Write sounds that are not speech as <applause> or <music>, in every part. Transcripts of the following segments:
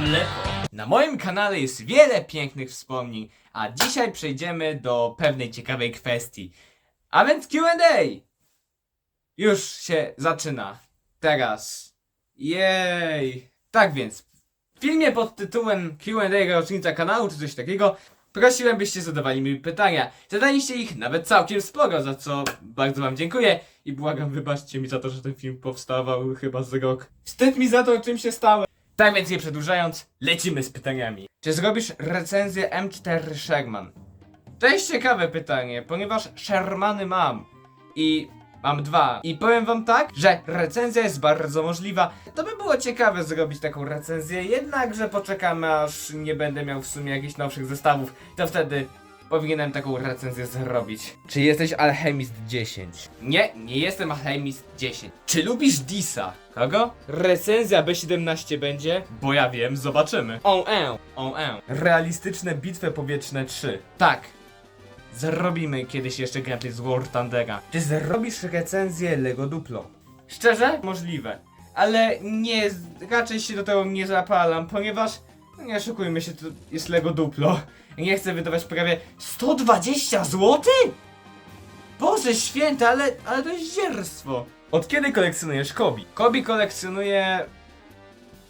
mleko. Na moim kanale jest wiele pięknych wspomnień, a dzisiaj przejdziemy do pewnej ciekawej kwestii. A więc QA! Już się zaczyna. Teraz. Jej. Tak więc, w filmie pod tytułem Q&A rocznica kanału czy coś takiego prosiłem byście zadawali mi pytania. Zadaliście ich nawet całkiem sporo, za co bardzo wam dziękuję i błagam wybaczcie mi za to, że ten film powstawał chyba z rok. Wstyd mi za to, czym się stałem. Tak więc nie przedłużając, lecimy z pytaniami. Czy zrobisz recenzję M4 Sherman? To jest ciekawe pytanie, ponieważ Shermany mam i mam dwa. I powiem wam tak, że recenzja jest bardzo możliwa. To by było ciekawe zrobić taką recenzję, jednakże poczekamy aż nie będę miał w sumie jakichś nowszych zestawów. To wtedy powinienem taką recenzję zrobić. Czy jesteś Alchemist 10? Nie, nie jestem Alchemist 10. Czy lubisz Disa? Kogo? Recenzja B17 będzie? Bo ja wiem, zobaczymy. On e, on e. Realistyczne bitwy powietrzne 3. Tak. Zrobimy kiedyś jeszcze gameplay z War Thundera. Czy zrobisz recenzję Lego Duplo? Szczerze? Możliwe. Ale nie, raczej się do tego nie zapalam, ponieważ, no nie oszukujmy się, to jest Lego Duplo. Nie chcę wydawać prawie 120 zł? Boże święte, ale, ale to jest zierstwo. Od kiedy kolekcjonujesz Kobi? Kobi kolekcjonuję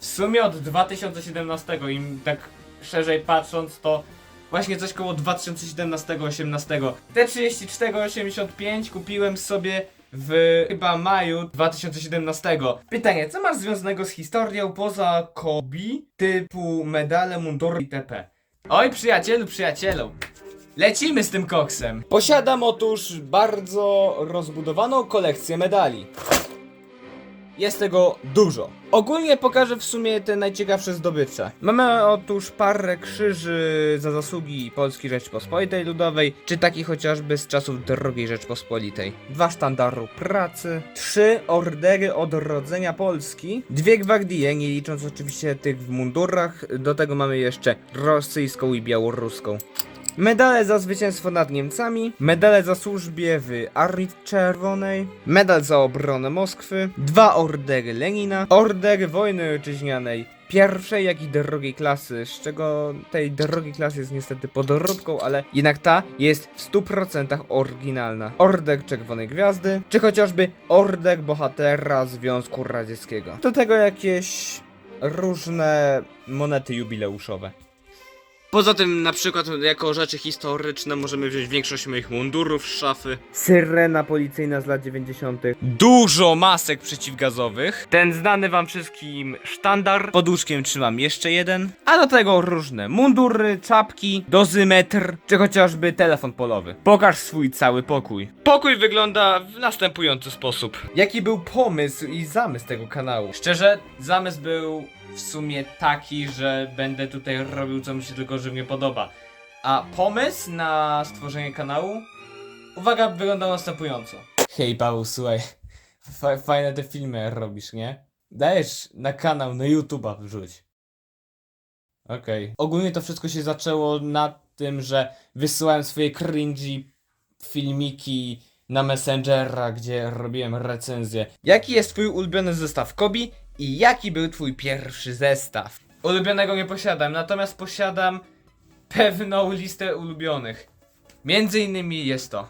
w sumie od 2017 i tak szerzej patrząc to właśnie coś koło 2017-18. T3485 kupiłem sobie w chyba maju 2017. Pytanie, co masz związanego z historią poza Kobi typu medale, mundury itp? Oj przyjacielu, przyjacielu. Lecimy z tym koksem. Posiadam otóż bardzo rozbudowaną kolekcję medali. Jest tego dużo. Ogólnie pokażę w sumie te najciekawsze zdobycze. Mamy otóż parę krzyży za zasługi Polskiej Rzeczpospolitej Ludowej, czy taki chociażby z czasów II Rzeczpospolitej. Dwa sztandaru pracy, trzy ordery odrodzenia Polski, dwie gwardie, nie licząc oczywiście tych w mundurach, do tego mamy jeszcze rosyjską i białoruską. Medale za zwycięstwo nad Niemcami, medale za służbie w Armii Czerwonej, medal za obronę Moskwy, dwa ordery Lenina, order wojny ojczyźnianej pierwszej, jak i drugiej klasy, z czego tej drugiej klasy jest niestety podróbką, ale jednak ta jest w 100% oryginalna. Order Czerwonej Gwiazdy, czy chociażby order bohatera Związku Radzieckiego. Do tego jakieś różne monety jubileuszowe. Poza tym, na przykład, jako rzeczy historyczne możemy wziąć większość moich mundurów z szafy. Syrena policyjna z lat 90. Dużo masek przeciwgazowych. Ten znany wam wszystkim sztandar. Pod łóżkiem trzymam jeszcze jeden. A do tego różne mundury, czapki, dozymetr, czy chociażby telefon polowy. Pokaż swój cały pokój. Pokój wygląda w następujący sposób. Jaki był pomysł i zamysł tego kanału? Szczerze, zamysł był w sumie taki, że będę tutaj robił co mi się tylko żywnie podoba. A pomysł na stworzenie kanału, uwaga, wyglądał następująco. Hej Paweł, słuchaj, fa- fajne te filmy robisz, nie? Dajesz na kanał, na YouTube'a wrzuć. Okej. Ogólnie to wszystko się zaczęło na tym, że wysyłałem swoje cringy filmiki na Messengera, gdzie robiłem recenzję. Jaki jest twój ulubiony zestaw Kobi i jaki był twój pierwszy zestaw? Ulubionego nie posiadam, natomiast posiadam pewną listę ulubionych. Między innymi jest to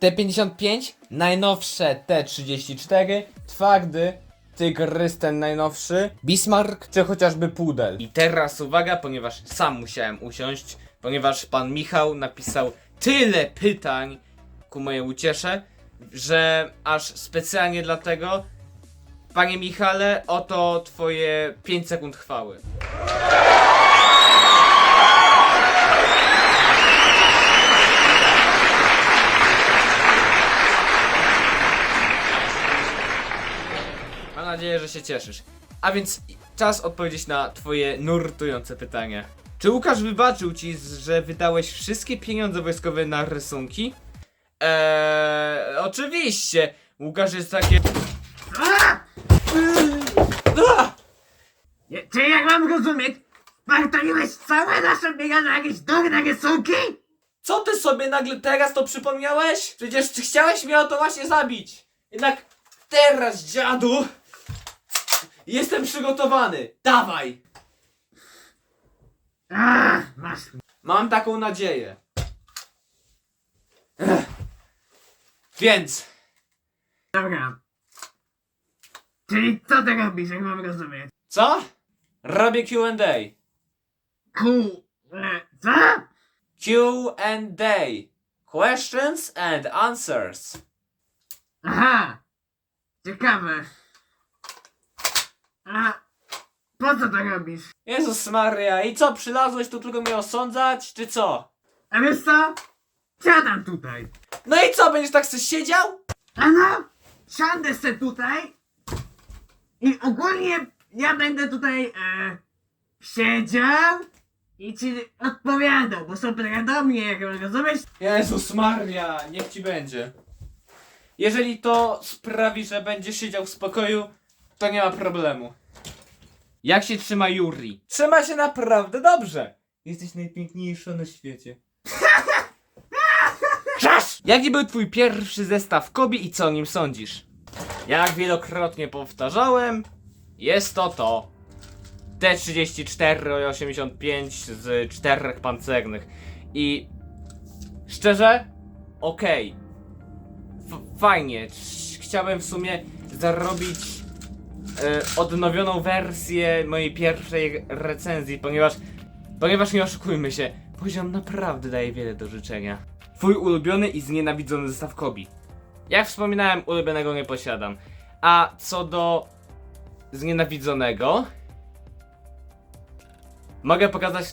T55, najnowsze T34, twardy, Tygrys ten najnowszy, Bismarck czy chociażby Pudel. I teraz uwaga, ponieważ sam musiałem usiąść, ponieważ pan Michał napisał tyle pytań ku mojej uciesze, że aż specjalnie dlatego, panie Michale, oto twoje 5 sekund chwały. Mam nadzieję, że się cieszysz. A więc czas odpowiedzieć na twoje nurtujące pytanie. Czy Łukasz wybaczył ci, że wydałeś wszystkie pieniądze wojskowe na rysunki? Eee, oczywiście! Łukasz jest takie... Nie, Czy jak mam rozumieć? Spartoliłeś całe nasze pieniądze na jakieś durne rysunki? Co ty sobie nagle teraz to przypomniałeś? Przecież ty chciałeś mnie o to właśnie zabić! Jednak teraz, dziadu! Jestem przygotowany! Dawaj! Ach, masz. Mam taką nadzieję. Ech. Więc, Dobra. Czyli co ty robisz, jak mam rozumieć? co? Robię QA. Ku... E, co? QA. Questions and answers. Aha! Ciekawe. A po co to robisz? Jezus Maria, i co, przylazłeś tu tylko mnie osądzać, czy co? A wiesz co? Siadam tutaj. No i co, będziesz tak sobie siedział? A no, siądę se tutaj i ogólnie ja będę tutaj e, siedział i ci odpowiadał, bo są pytania do mnie, jak rozumiesz? Jezus Maria, niech ci będzie. Jeżeli to sprawi, że będziesz siedział w spokoju, to nie ma problemu. Jak się trzyma Yuri? Trzyma się naprawdę dobrze. Jesteś najpiękniejsza na świecie. Czas! Jaki był twój pierwszy zestaw Kobi i co o nim sądzisz? Jak wielokrotnie powtarzałem, jest to to. T-34-85 z czterech pancernych. I Szczerze? Okej. F- Fajnie. Ch- Chciałem w sumie zarobić e, odnowioną wersję mojej pierwszej recenzji, ponieważ ponieważ nie oszukujmy się, poziom naprawdę daje wiele do życzenia. Twój ulubiony i znienawidzony zestaw Kobi. Jak wspominałem, ulubionego nie posiadam. A co do znienawidzonego, mogę pokazać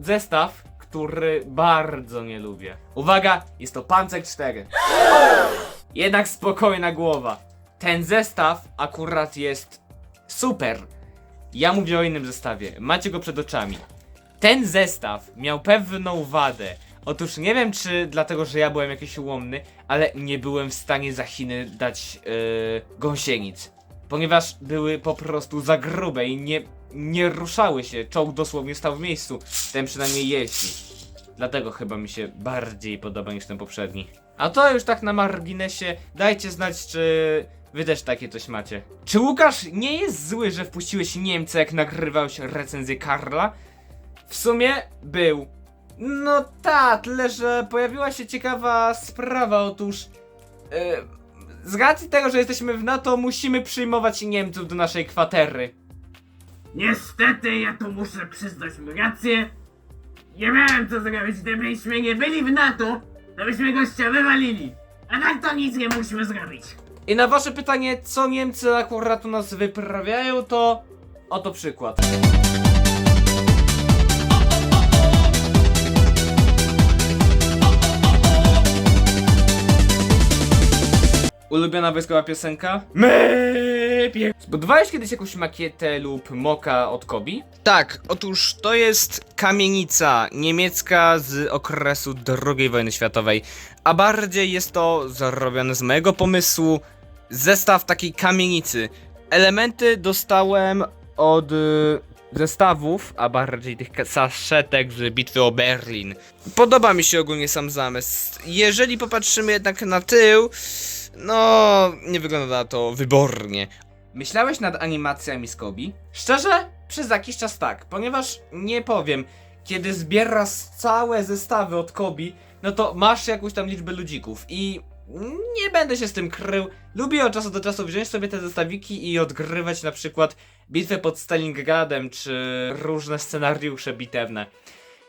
zestaw, który bardzo nie lubię. Uwaga, jest to Pancek 4. Jednak spokojna głowa. Ten zestaw akurat jest super. Ja mówię o innym zestawie. Macie go przed oczami. Ten zestaw miał pewną wadę. Otóż nie wiem, czy dlatego, że ja byłem jakiś ułomny, ale nie byłem w stanie za Chiny dać yy, gąsienic. Ponieważ były po prostu za grube i nie, nie ruszały się. Czołg dosłownie stał w miejscu. Ten przynajmniej jeździ. Dlatego chyba mi się bardziej podoba niż ten poprzedni. A to już tak na marginesie, dajcie znać, czy wy też takie coś macie. Czy Łukasz nie jest zły, że wpuściłeś Niemcy, jak nagrywałeś recenzję Karla? W sumie był. No tak, tyle że pojawiła się ciekawa sprawa, otóż... Yy, z racji tego, że jesteśmy w NATO, musimy przyjmować Niemców do naszej kwatery. Niestety ja tu muszę przyznać mu rację. Nie miałem co zrobić, gdybyśmy nie byli w NATO, to byśmy gościa wywalili. A tak to nic nie musimy zrobić. I na wasze pytanie, co Niemcy akurat u nas wyprawiają, to oto przykład. Ulubiona wojskowa piosenka? My pie... Zbudowałeś kiedyś jakąś makietę lub moka od Kobi? Tak, otóż to jest kamienica niemiecka z okresu II wojny światowej, a bardziej jest to zrobione z mojego pomysłu zestaw takiej kamienicy. Elementy dostałem od y, zestawów, a bardziej tych saszetek z bitwy o Berlin. Podoba mi się ogólnie sam zamysł. Jeżeli popatrzymy jednak na tył, no nie wygląda to wybornie. Myślałeś nad animacjami z Kobi? Szczerze? Przez jakiś czas tak, ponieważ nie powiem, kiedy zbierasz całe zestawy od Kobi, no to masz jakąś tam liczbę ludzików i nie będę się z tym krył. Lubię od czasu do czasu wziąć sobie te zestawiki i odgrywać na przykład bitwę pod Stalingradem, czy różne scenariusze bitewne.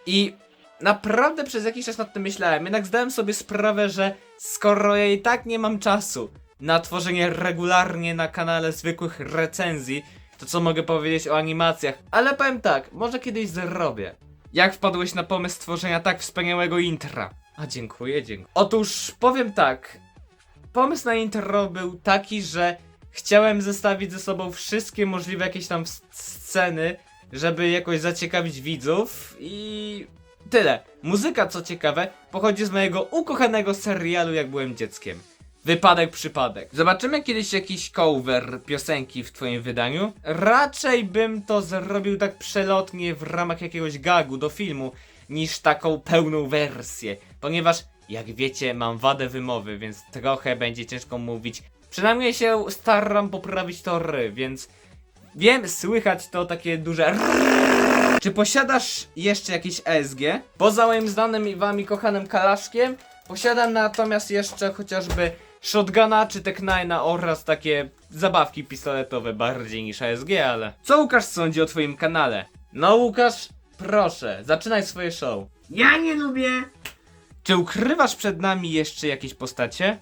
I naprawdę przez jakiś czas nad tym myślałem, jednak zdałem sobie sprawę, że skoro ja i tak nie mam czasu na tworzenie regularnie na kanale zwykłych recenzji, to co mogę powiedzieć o animacjach? Ale powiem tak, może kiedyś zrobię. Jak wpadłeś na pomysł stworzenia tak wspaniałego intra? A dziękuję, dziękuję. Otóż powiem tak. Pomysł na intro był taki, że chciałem zestawić ze sobą wszystkie możliwe jakieś tam sceny, żeby jakoś zaciekawić widzów i tyle. Muzyka, co ciekawe, pochodzi z mojego ukochanego serialu, jak byłem dzieckiem. Wypadek, przypadek. Zobaczymy kiedyś jakiś cover piosenki w twoim wydaniu. Raczej bym to zrobił tak przelotnie w ramach jakiegoś gagu do filmu, niż taką pełną wersję. Ponieważ, jak wiecie, mam wadę wymowy, więc trochę będzie ciężko mówić. Przynajmniej się staram poprawić to ry, więc wiem, słychać to takie duże Czy posiadasz jeszcze jakieś ESG? Poza moim znanym i wami kochanym kalaszkiem, posiadam natomiast jeszcze chociażby shotguna czy Tech9 oraz takie zabawki pistoletowe bardziej niż ASG, ale... Co Łukasz sądzi o twoim kanale? No Łukasz, proszę, zaczynaj swoje show. Ja nie lubię. Czy ukrywasz przed nami jeszcze jakieś postacie?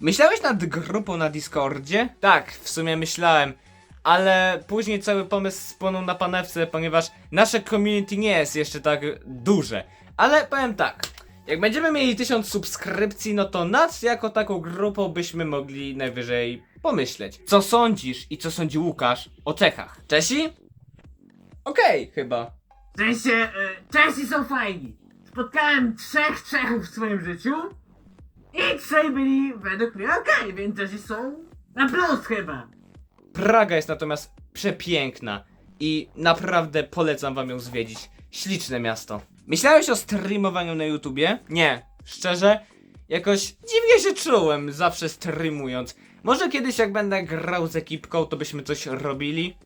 Myślałeś nad grupą na Discordzie? Tak, w sumie myślałem, ale później cały pomysł spłonął na panewce, ponieważ nasze community nie jest jeszcze tak duże. Ale powiem tak, jak będziemy mieli 1000 subskrypcji, no to nad jako taką grupą byśmy mogli najwyżej pomyśleć. Co sądzisz i co sądzi Łukasz o Czechach? Czesi? Okej, chyba. W sensie, e, Czesi są fajni. Spotkałem trzech Czechów w swoim życiu i trzej byli według mnie okej, więc Czesi są na plus chyba. Praga jest natomiast przepiękna i naprawdę polecam wam ją zwiedzić. Śliczne miasto. Myślałeś o streamowaniu na YouTubie? Nie, szczerze, jakoś dziwnie się czułem zawsze streamując. Może kiedyś jak będę grał z ekipką, to byśmy coś robili?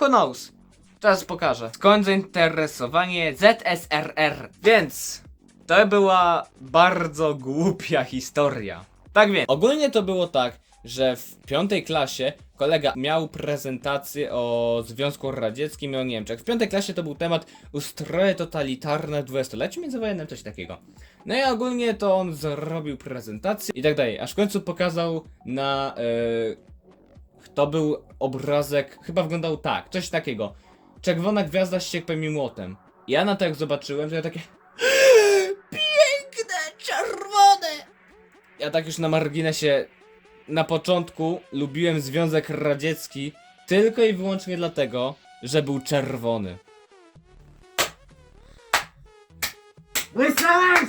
Who knows? Czas pokaże. Skąd zainteresowanie ZSRR? Więc to była bardzo głupia historia. Tak więc, ogólnie to było tak, że w piątej klasie kolega miał prezentację o Związku Radzieckim i o Niemczech. W piątej klasie to był temat ustroje totalitarne w dwudziestoleciu międzywojennym, coś takiego. No i ogólnie to on zrobił prezentację i tak dalej, aż w końcu pokazał na... Yy, to był obrazek, chyba wyglądał tak, coś takiego. Czerwona gwiazda z ściekłem i młotem. Ja na to jak zobaczyłem, to ja takie... <gasps> Piękne, czerwone! Ja tak już na marginesie na początku lubiłem Związek Radziecki tylko i wyłącznie dlatego, że był czerwony. Wysłałeś!